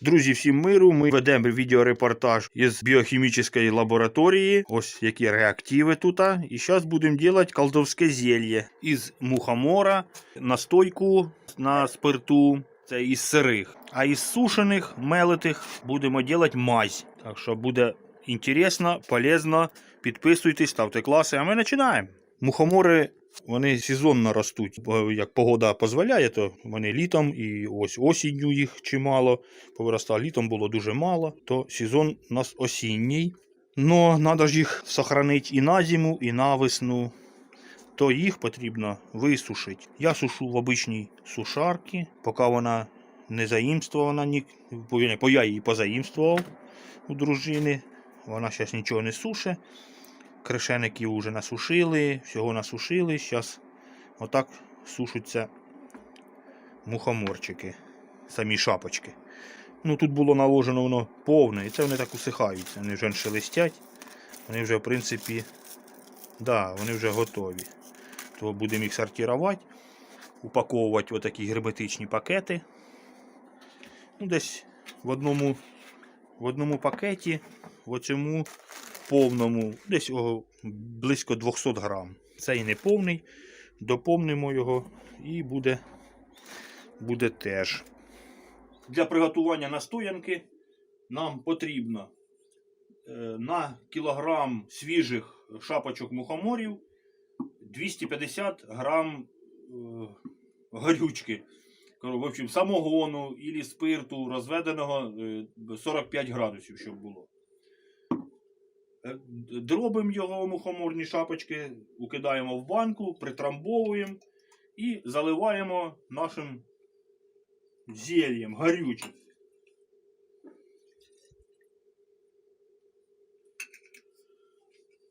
Друзі, всім миру. Ми ведемо відеорепортаж із біохімічної лабораторії. Ось які реактиви тут. І зараз будемо робити колдовське зелье із мухомора, настойку на спирту. Це із сирих. А із сушених, мелитих будемо робити мазь. Так що буде інтересно, полезно. Підписуйтесь, ставте класи, а ми починаємо. Мухомори вони сезонно ростуть. Як погода дозволяє, то вони літом і ось осінню їх чимало повиростало. Літом було дуже мало, то сезон у нас осінній. Но треба ж їх сохранити і на зиму, і на весну. То їх потрібно висушити. Я сушу в обичній сушарці, поки вона не заїмствована, бо я- її позаїмствував у дружини. Вона зараз нічого не суше. Кришеників вже насушили, всього насушили. Зараз отак сушаться мухоморчики, самі шапочки. Ну тут було наложено воно повне, і це вони так усихаються. Вони вже шелестять. Вони вже, в принципі, да, вони вже готові. То будемо їх сортувати, упаковувати в такі герметичні пакети. Ну, десь в одному, в одному пакеті, в оцьому повному, десь о, близько 200 грам. Це і не повний, доповнимо його і буде, буде теж. Для приготування настоянки нам потрібно е, на кілограм свіжих шапочок мухоморів 250 грам е, горючки. В общем, самогону і спирту розведеного е, 45 градусів, щоб було. Е, Дробимо його мухоморні шапочки, укидаємо в банку, притрамбовуємо і заливаємо нашим зельем горючим.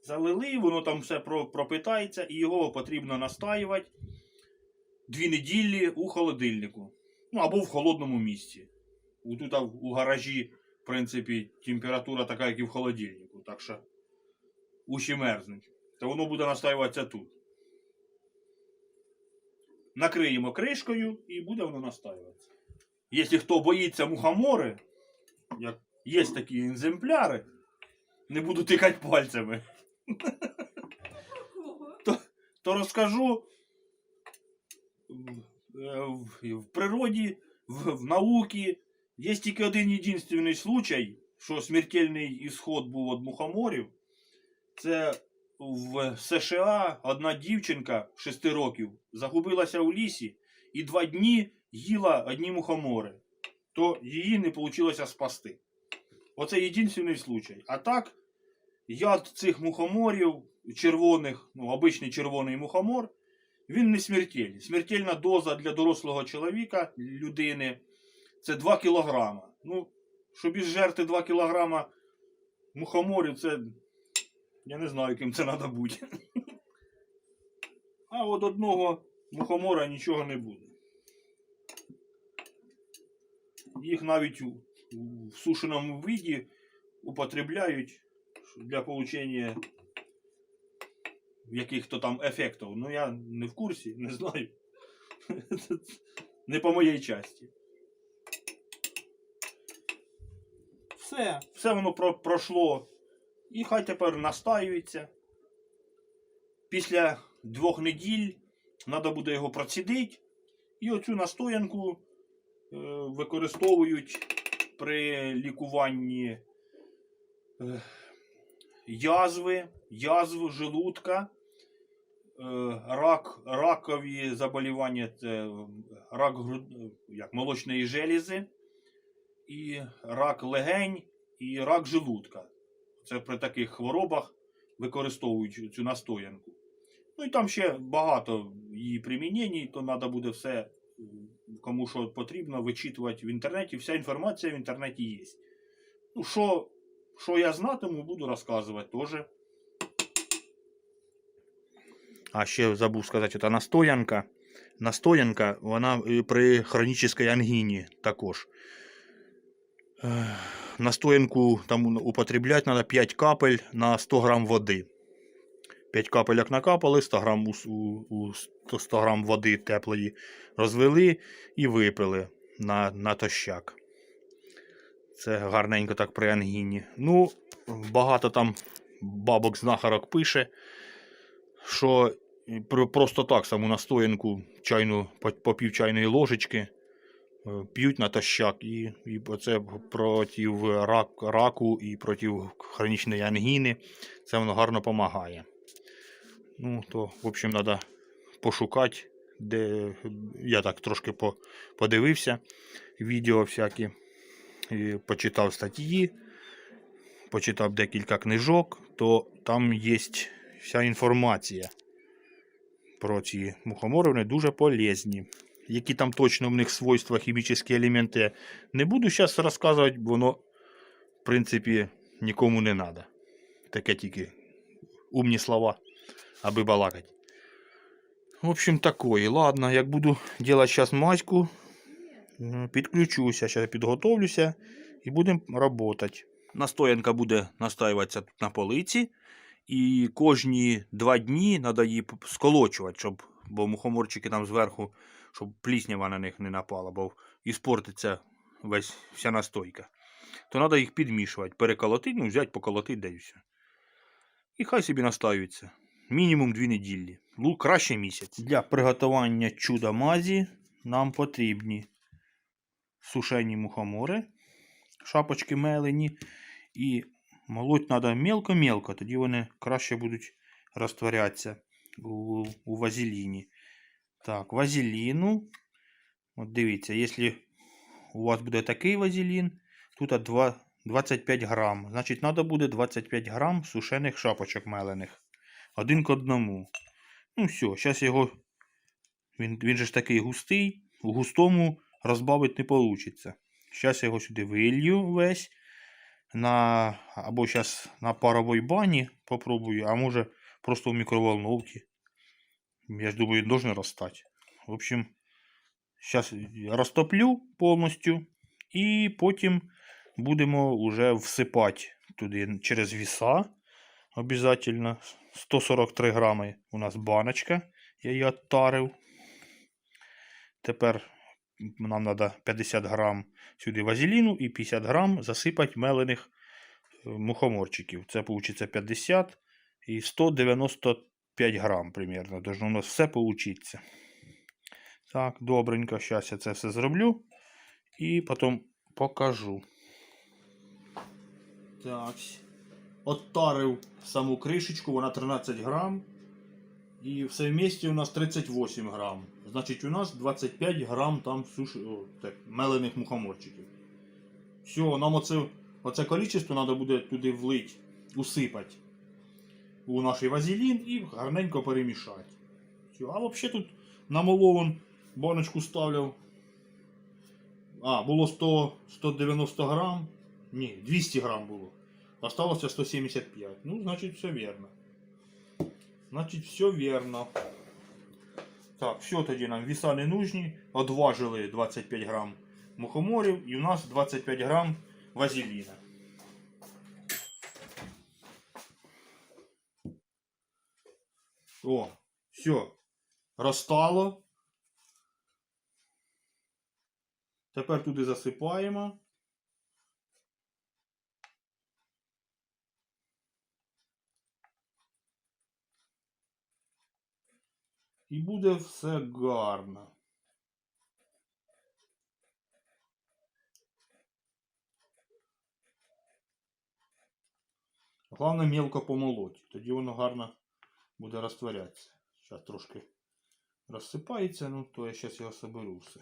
Залили, воно там все пропитається, і його потрібно настаювати дві неділі у холодильнику. Ну або в холодному місці. Тут у гаражі, в принципі, температура така, як і в холодильнику. Так що уші мерзнуть. То воно буде настаюватися тут. Накриємо кришкою і буде воно настаюватися. Якщо хто боїться мухомори, як є такі екземпляри, не буду тикати пальцями, то розкажу в, е, в природі, в, в науці є тільки один єдинственний случай, що смертельний ісход був від мухоморів. Це в США одна дівчинка 6 років загубилася у лісі і два дні їла одні мухомори. То її не вийшло спасти. Оце єдинственний случай. А так, яд цих мухоморів, червоних, ну, обичний червоний мухомор, він не смертельний. Смертельна доза для дорослого чоловіка, людини, це 2 кілограма. Ну, щоб із жерти 2 кілограма мухоморів, це. Я не знаю, ким це треба бути. А от одного мухомора нічого не буде. Їх навіть у, у сушеному виді употребляють для получення яких-то там ефектів. Ну я не в курсі, не знаю. Не по моїй часті. Все, все воно про- пройшло. І хай тепер настаюється. Після двох неділь треба буде його процідити. І оцю настоянку е, використовують при лікуванні е, язви, язв желудка, е, рак, ракові заболівання, це рак як, молочної желізи, і рак легень, і рак желудка. Це при таких хворобах використовують цю настоянку. Ну і там ще багато її примінень, то треба буде все, кому що потрібно, вичитувати в інтернеті. Вся інформація в інтернеті є. Ну, що, що я знатиму, буду розказувати теж. А ще забув сказати, ота настоянка. Настоянка, вона при хронічній ангіні також. Ех, Настоянку там употребляти треба 5 капель на 100 грам води. 5 капель як накапали, 100 грам у, у, у 100 100 грам води теплої розвели і випили на, на тощак. Це гарненько так при ангіні. Ну, багато там бабок знахарок пише, що просто так саму настоянку чайну, по, пів чайної ложечки е, п'ють натощак і, і це проти рак, раку і проти хронічної ангіни. Це воно гарно допомагає. Ну, то, в общем, треба пошукати, де я так трошки по, подивився відео всякі, і почитав статті, почитав декілька книжок, то там є вся інформація про ці мухомори, вони дуже полезні. Які там точно в них свойства, хімічні елементи, не буду зараз розказувати, бо воно, в принципі, нікому не треба. Таке тільки умні слова, аби балакати. В общем, такое. Ладно, як буду делать сейчас маську, підключуся, зараз підготовлюся і будемо працювати. Настоянка буде настаюватися тут на полиці. І кожні два дні треба її сколочувати, щоб, бо мухоморчики там зверху, щоб пліснява на них не напала, бо іспортиться весь вся настойка. То треба їх підмішувати, переколотити, ну, взяти, поколотити, да і хай собі настаються. Мінімум дві неділі. Ну, краще місяць. Для приготування чуда мазі нам потрібні сушені мухомори, шапочки мелені. І молоть треба мелко-мелко, тоді вони краще будуть розтворятися у, у вазеліні. Так, вазеліну. От дивіться, якщо у вас буде такий вазелін, тут 2, 25 грам. Значить, треба буде 25 грам сушених шапочок мелених. Один к одному. Ну все, зараз його. Він, він же ж такий густий, у густому розбавити не вийде. Зараз його сюди вилью весь. На, або зараз на паровій бані попробую, а може просто в мікроволновці. Я ж думаю, должен розстати. В общем, зараз розтоплю повністю і потім будемо вже всипати туди через віса. Обязательно. 143 грами у нас баночка. Я її оттарив. Тепер нам треба 50 грам сюди вазеліну і 50 грам засипати мелених е, мухоморчиків. Це вийде 50 і 195 грам примерно. Должно у нас все получиться. Так, добренько. Зараз я це все зроблю і потім покажу. Так. Оттарив саму кришечку, вона 13 грам. І все вместе у нас 38 грам. Значить, у нас 25 грам там суш... о, так, мелених мухоморчиків. Все, нам оце, оце количество треба буде туди влити, усипати у наш вазелін і гарненько перемішати. А взагалі тут намолован баночку ставляв. А, було 100, 190 грам. Ні, 200 грам було. Осталося 175. Ну, значить, все вірно. Значить, все вірно. Так, все тоді нам віса не нужні. Одважили 25 грам мухоморів і у нас 25 грам вазеліна. О, все. Розтало. Тепер туди засипаємо. І буде все гарно. Головне мелко помолоть, тоді воно гарно буде розтворятися. Зараз трошки розсипається, ну то я зараз його соберу все.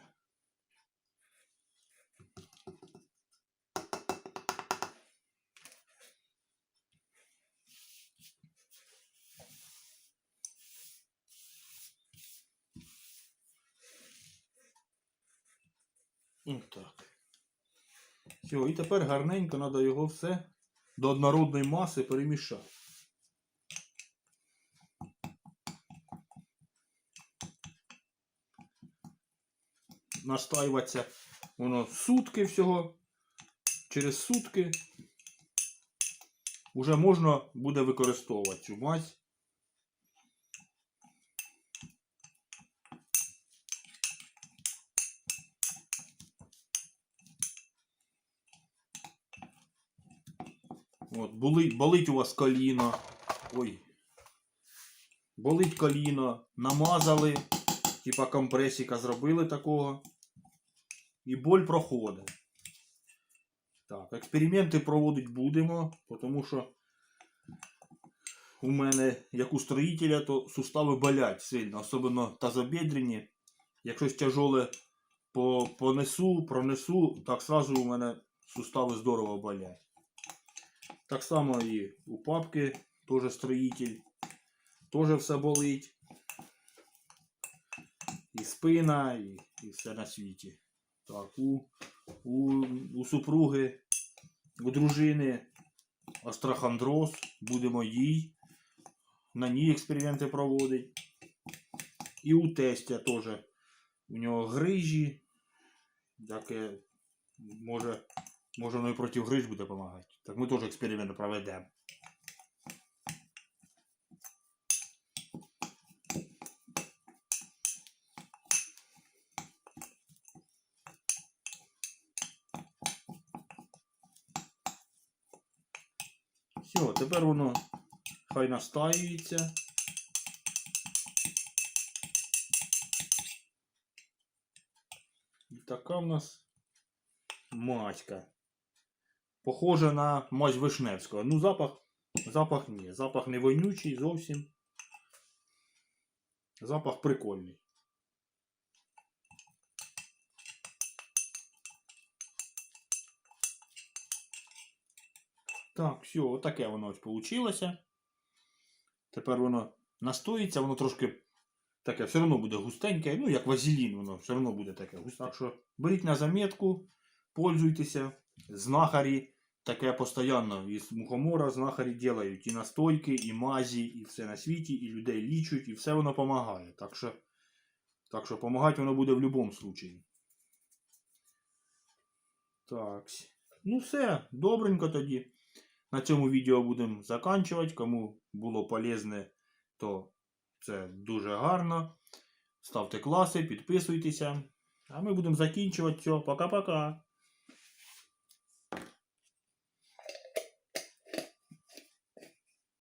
Так. Все, і тепер гарненько треба його все до однородної маси перемішати. Настаюватися воно сутки всього. Через сутки вже можна буде використовувати цю мазь. От, болить, болить у вас коліно. Ой. Болить коліно, намазали, типа компресіка зробили такого. І боль проходить. Так, експерименти проводити будемо, тому що у мене, як у строїтеля, то сустави болять сильно, особливо тазобедрені. Як щось тяжоле понесу, пронесу, так сразу у мене сустави здорово болять. Так само і у папки теж строїтель. Теж все болить. І спина, і, і все на світі. Так, у, у, у супруги, у дружини острохондроз, будемо їй на ній експерименти проводити. І у тестя теж. У нього грижі, яке може, може воно і проти гриж буде допомагати. Так ми теж експерименти проведемо. Все, тепер воно хай настаюється. І така в нас матька. Похожа на мазь Вишневського. Ну, запах, запах ні. Запах не вонючий зовсім. Запах прикольний. Так, все, отаке воно ось получилося. Тепер воно настоїться, воно трошки таке все одно буде густеньке, ну як вазелін, воно все одно буде таке густе. Так що беріть на заметку, пользуйтеся. Знахарі таке постійно із мухомора знахарі ділають і настойки, і мазі, і все на світі, і людей лічуть, і все воно допомагає. Так що, так що допомагати воно буде в будь-якому випадку. Так. Ну все, добренько тоді. На цьому відео будемо заканчувати. Кому було полезне, то це дуже гарно. Ставте класи, підписуйтеся. А ми будемо закінчувати. Все, пока-пока.